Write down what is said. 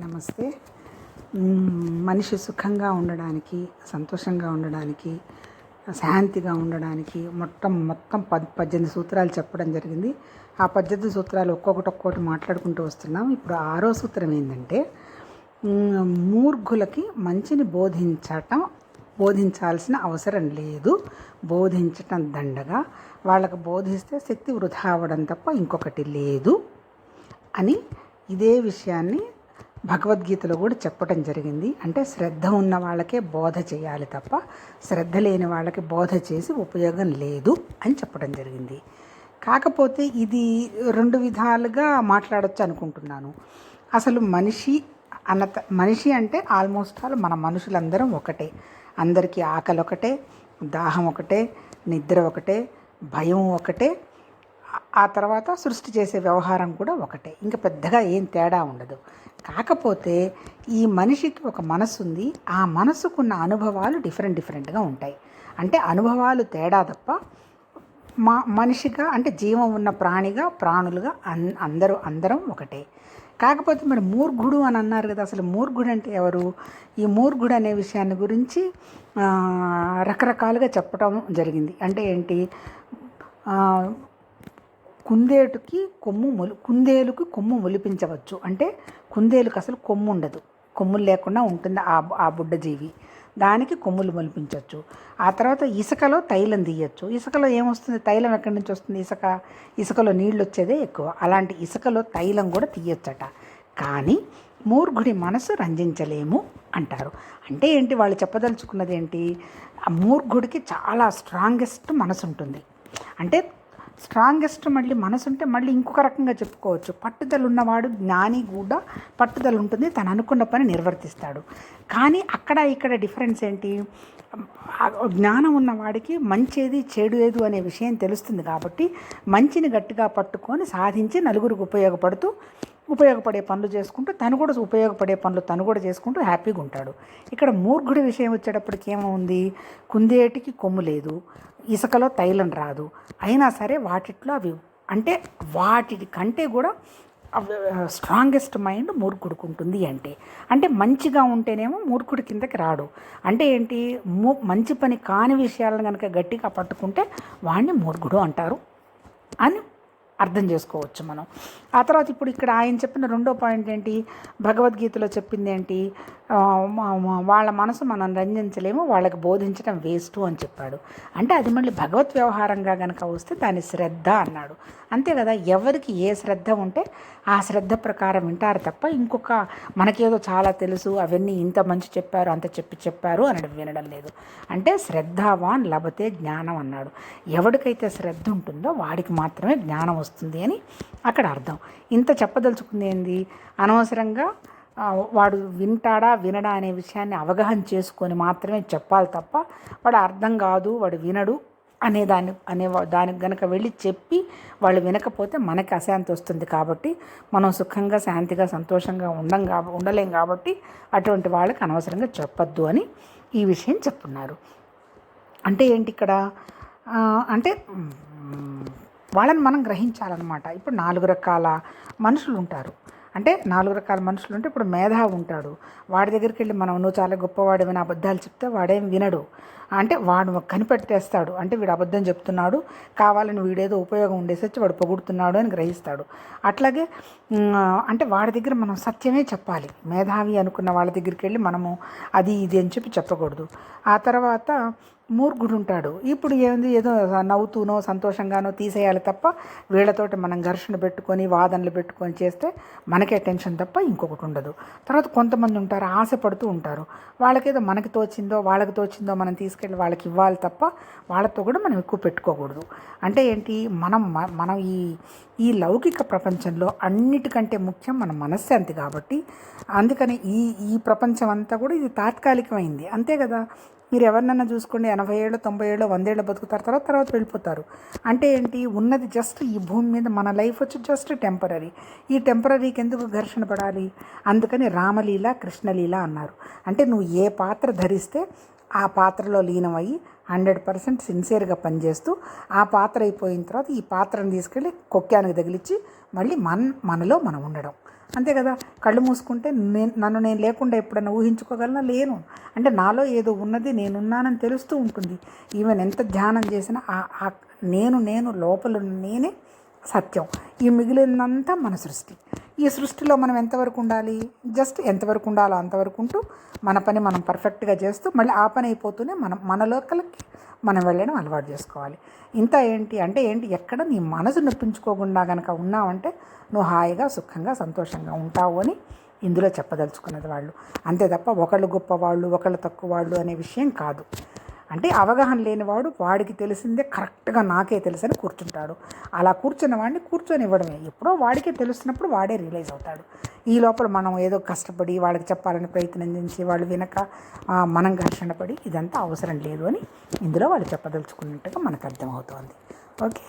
నమస్తే. మనిషి సుఖంగా ఉండడానికి సంతోషంగా ఉండడానికి శాంతిగా ఉండడానికి మొత్తం మొత్తం పద్ పద్దెనిమిది సూత్రాలు చెప్పడం జరిగింది. ఆ పద్దెనిమిది సూత్రాలు ఒక్కొక్కటి ఒక్కొక్కటి మాట్లాడుకుంటూ వస్తున్నాం. ఇప్పుడు ఆరో సూత్రం ఏంటంటే మూర్ఘులకి మంచిని బోధించటం బోధించాల్సిన అవసరం లేదు. బోధించటం దండగా. వాళ్ళకు బోధిస్తే శక్తి వృధా అవ్వడం తప్ప ఇంకొకటి లేదు అని ఇదే విషయాన్ని భగవద్గీతలో కూడా చెప్పటం జరిగింది. అంటే శ్రద్ధ ఉన్న వాళ్ళకే బోధ చేయాలి తప్ప శ్రద్ధ లేని వాళ్ళకి బోధ చేసి ఉపయోగం లేదు అని చెప్పడం జరిగింది. కాకపోతే ఇది రెండు విధాలుగా మాట్లాడచ్చు అనుకుంటున్నాను. అసలు మనిషి అన్న మనిషి అంటే ఆల్మోస్ట్ ఆల్ మన మనుషులందరం ఒకటే. అందరికీ ఆకలి ఒకటే దాహం ఒకటే నిద్ర ఒకటే భయం ఒకటే ఆ తర్వాత సృష్టి చేసే వ్యవహారం కూడా ఒకటే. ఇంకా పెద్దగా ఏం తేడా ఉండదు. కాకపోతే ఈ మనిషికి ఒక మనసు ఉంది. ఆ మనసుకున్న అనుభవాలు డిఫరెంట్ డిఫరెంట్గా ఉంటాయి. అంటే అనుభవాలు తేడా తప్ప మా మనిషిగా అంటే జీవం ఉన్న ప్రాణిగా ప్రాణులుగా అన్ అందరూ అందరం ఒకటే. కాకపోతే మరి మూర్ఘుడు అని అన్నారు కదా అసలు మూర్ఘుడు అంటే ఎవరు? ఈ మూర్ఘుడు అనే విషయాన్ని గురించి రకరకాలుగా చెప్పడం జరిగింది. అంటే ఏంటి? కుందేటుకి కొమ్ము మొలి కుందేలుకి కొమ్ము మొలిపించవచ్చు. అంటే కుందేలుకి అసలు కొమ్ము ఉండదు. కొమ్ములు లేకుండా ఉంటుంది ఆ ఆ బుడ్డ జీవి. దానికి కొమ్ములు మొలిపించవచ్చు. ఆ తర్వాత ఇసుకలో తైలం తీయచ్చు. ఇసుకలో ఏమొస్తుంది? తైలం ఎక్కడి నుంచి వస్తుంది ఇసుక? ఇసుకలో నీళ్ళు వచ్చేదే ఎక్కువ. అలాంటి ఇసుకలో తైలం కూడా తీయొచ్చట. కానీ మూర్ఘుడి మనసు రంజించలేము అంటారు. అంటే ఏంటి? వాళ్ళు చెప్పదలుచుకున్నది ఏంటి ఆ మూర్ఘుడికి చాలా స్ట్రాంగెస్ట్ మనసు ఉంటుంది అంటే స్ట్రాంగెస్ట్ మళ్ళీ మనసు ఉంటే మళ్ళీ ఇంకొక రకంగా చెప్పుకోవచ్చు. పట్టుదల ఉన్నవాడు జ్ఞాని కూడా పట్టుదల ఉంటుంది తను అనుకున్న పని నిర్వర్తిస్తాడు. కానీ అక్కడ ఇక్కడ డిఫరెన్స్ ఏంటి? జ్ఞానం ఉన్నవాడికి మంచేది చెడు ఏదు అనే విషయం తెలుస్తుంది కాబట్టి మంచిని గట్టిగా పట్టుకొని సాధించి నలుగురికి ఉపయోగపడుతూ ఉపయోగపడే పనులు చేసుకుంటూ తను కూడా ఉపయోగపడే పనులు తను కూడా చేసుకుంటూ హ్యాపీగా ఉంటాడు. ఇక్కడ మూర్ఖుడి విషయం వచ్చేటప్పటికి ఏముంది కుందేటికి కొమ్ము లేదు ఇసుకలో తైలం రాదు. అయినా సరే వాటిట్లో అవి అంటే వాటి కంటే కూడా స్ట్రాంగెస్ట్ మైండ్ మూర్ఖుడికి ఉంటుంది అంటే. అంటే మంచిగా ఉంటేనేమో మూర్ఖుడి కిందకి రాడు. అంటే ఏంటి? మూ మంచి పని కాని విషయాలను కనుక గట్టిగా పట్టుకుంటే వాడిని మూర్ఖుడు అంటారు. అని అర్థం చేసుకోవచ్చు మనం. ఆ తర్వాత ఇప్పుడు ఇక్కడ ఆయన చెప్పిన రెండో పాయింట్ ఏంటి? భగవద్గీతలో చెప్పింది ఏంటి? వాళ్ళ మనసు మనం రంజించలేము వాళ్ళకి బోధించడం వేస్ట్ అని చెప్పాడు. అంటే అది మళ్ళీ భగవత్ వ్యవహారంగా కనుక వస్తే దాని శ్రద్ధ అన్నాడు. అంతే కదా ఎవరికి ఏ శ్రద్ధ ఉంటే ఆ శ్రద్ధ ప్రకారం వింటారు తప్ప ఇంకొక మనకేదో చాలా తెలుసు అవన్నీ ఇంత మంచి చెప్పారు అంత చెప్పి చెప్పారు అని వినడం లేదు. అంటే శ్రద్ధావాన్ లభతే జ్ఞానం అన్నాడు. ఎవరికైతే శ్రద్ధ ఉంటుందో వాడికి మాత్రమే జ్ఞానం వస్తుంది. వస్తుంది అని అక్కడ అర్థం. ఇంత చెప్పదలుచుకుంది ఏంది? అనవసరంగా వాడు వింటాడా వినడా అనే విషయాన్ని అవగాహన చేసుకొని మాత్రమే చెప్పాలి తప్ప వాడు అర్థం కాదు వాడు వినడు అనే దాన్ని అనే దానికి గనక వెళ్ళి చెప్పి వాళ్ళు వినకపోతే మనకి అశాంతి వస్తుంది కాబట్టి మనం సుఖంగా శాంతిగా సంతోషంగా ఉండం కాబ ఉండలేం కాబట్టి అటువంటి వాళ్ళకి అనవసరంగా చెప్పొద్దు అని ఈ విషయం చెప్తున్నారు. అంటే ఏంటి ఇక్కడ? అంటే వాళ్ళని మనం గ్రహించాలన్నమాట. ఇప్పుడు నాలుగు రకాల మనుషులు ఉంటారు. అంటే నాలుగు రకాల మనుషులు ఉంటే ఇప్పుడు మేధావి ఉంటాడు. వాడి దగ్గరికి వెళ్ళి మనం నువ్వు చాలా గొప్పవాడివని అబద్ధాలు చెప్తే వాడేం వినడు. అంటే వాడు కనిపెట్టేస్తాడు. అంటే వీడు అబద్ధం చెప్తున్నాడు. కావాలని వీడేదో ఉపయోగం ఉండేసి వాడు పొగుడుతున్నాడు అని గ్రహిస్తాడు. అట్లాగే అంటే వాడి దగ్గర మనం సత్యమే చెప్పాలి. మేధావి అనుకున్న వాళ్ళ దగ్గరికి వెళ్ళి మనము అది ఇది అని చెప్పి చెప్పకూడదు. ఆ తర్వాత మూర్ఖుడు ఉంటాడు ఇప్పుడు ఏంది ఏదో నవ్వుతూనో సంతోషంగానో తీసేయాలి తప్ప వీళ్ళతోటి మనం ఘర్షణ పెట్టుకొని వాదనలు పెట్టుకొని చేస్తే మనకే టెన్షన్ తప్ప ఇంకొకటి ఉండదు. తర్వాత కొంతమంది ఉంటారు ఆశపడుతూ ఉంటారు. వాళ్ళకేదో మనకి తోచిందో వాళ్ళకి తోచిందో మనం తీసుకెళ్ళి వాళ్ళకి ఇవ్వాలి తప్ప వాళ్ళతో కూడా మనం ఎక్కువ పెట్టుకోకూడదు. అంటే ఏంటి? మనం మనం ఈ ఈ లౌకిక ప్రపంచంలో అన్నిటికంటే ముఖ్యం మన మనశ్శాంతి కాబట్టి అందుకని ఈ ఈ ప్రపంచం అంతా కూడా ఇది తాత్కాలికమైంది. అంతే కదా? మీరు ఎవరినన్నా చూసుకోండి ఎనభై ఏళ్ళు తొంభై ఏళ్ళు వందేళ్ళు బతుకుతారు తర్వాత తర్వాత వెళ్ళిపోతారు. అంటే ఏంటి? ఉన్నది జస్ట్ ఈ భూమి మీద మన లైఫ్ వచ్చి జస్ట్ టెంపరీ ఈ టెంపరీకి ఎందుకు ఘర్షణ పడాలి? అందుకని రామలీల కృష్ణలీల అన్నారు. అంటే నువ్వు ఏ పాత్ర ధరిస్తే ఆ పాత్రలో లీనమయ్యి హండ్రెడ్ పర్సెంట్ సిన్సియర్గా పనిచేస్తూ ఆ పాత్ర అయిపోయిన తర్వాత ఈ పాత్రను తీసుకెళ్ళి కొక్కానికి తగిలిచ్చి మళ్ళీ మన మనలో మనం ఉండడం. అంతే కదా? కళ్ళు మూసుకుంటే నేను నన్ను నేను లేకుండా ఎప్పుడైనా ఊహించుకోగలనా? లేను. అంటే నాలో ఏదో ఉన్నది నేనున్నానని తెలుస్తూ ఉంటుంది. ఈవెన్ ఎంత ధ్యానం చేసినా ఆ- నేను నేను లోపల నేనే సత్యం. ఈ మిగిలినంతా మన సృష్టి. ఈ సృష్టిలో మనం ఎంతవరకు ఉండాలి? జస్ట్ ఎంతవరకు ఉండాలో అంతవరకు ఉంటూ మన పని మనం పర్ఫెక్ట్గా చేస్తూ మళ్ళీ ఆ పని అయిపోతూనే మనం మన లోకలకి మనం వెళ్ళడం అలవాటు చేసుకోవాలి. ఇంత ఏంటి అంటే ఏంటి? ఎక్కడ నీ మనసు నొప్పించుకోకుండా కనుక ఉన్నావంటే నువ్వు హాయిగా సుఖంగా సంతోషంగా ఉంటావు అని ఇందులో చెప్పదలుచుకున్నది వాళ్ళు. అంతే తప్ప ఒకళ్ళు గొప్పవాళ్ళు ఒకళ్ళు తక్కువ వాళ్ళు అనే విషయం కాదు. అంటే అవగాహన లేనివాడు వాడికి తెలిసిందే కరెక్ట్గా నాకే తెలుసని కూర్చుంటాడు. అలా కూర్చున్న వాడిని కూర్చొని ఇవ్వడమే ఎప్పుడో వాడికే తెలుస్తున్నప్పుడు వాడే రియలైజ్ అవుతాడు. ఈ లోపల మనం ఏదో కష్టపడి వాళ్ళకి చెప్పాలని ప్రయత్నం చేసి వాళ్ళు వినక మనం ఘర్షణ పడి ఇదంతా అవసరం లేదు అని ఇందులో వాళ్ళు చెప్పదలుచుకున్నట్టుగా మనకు అర్థమవుతోంది. ఓకే?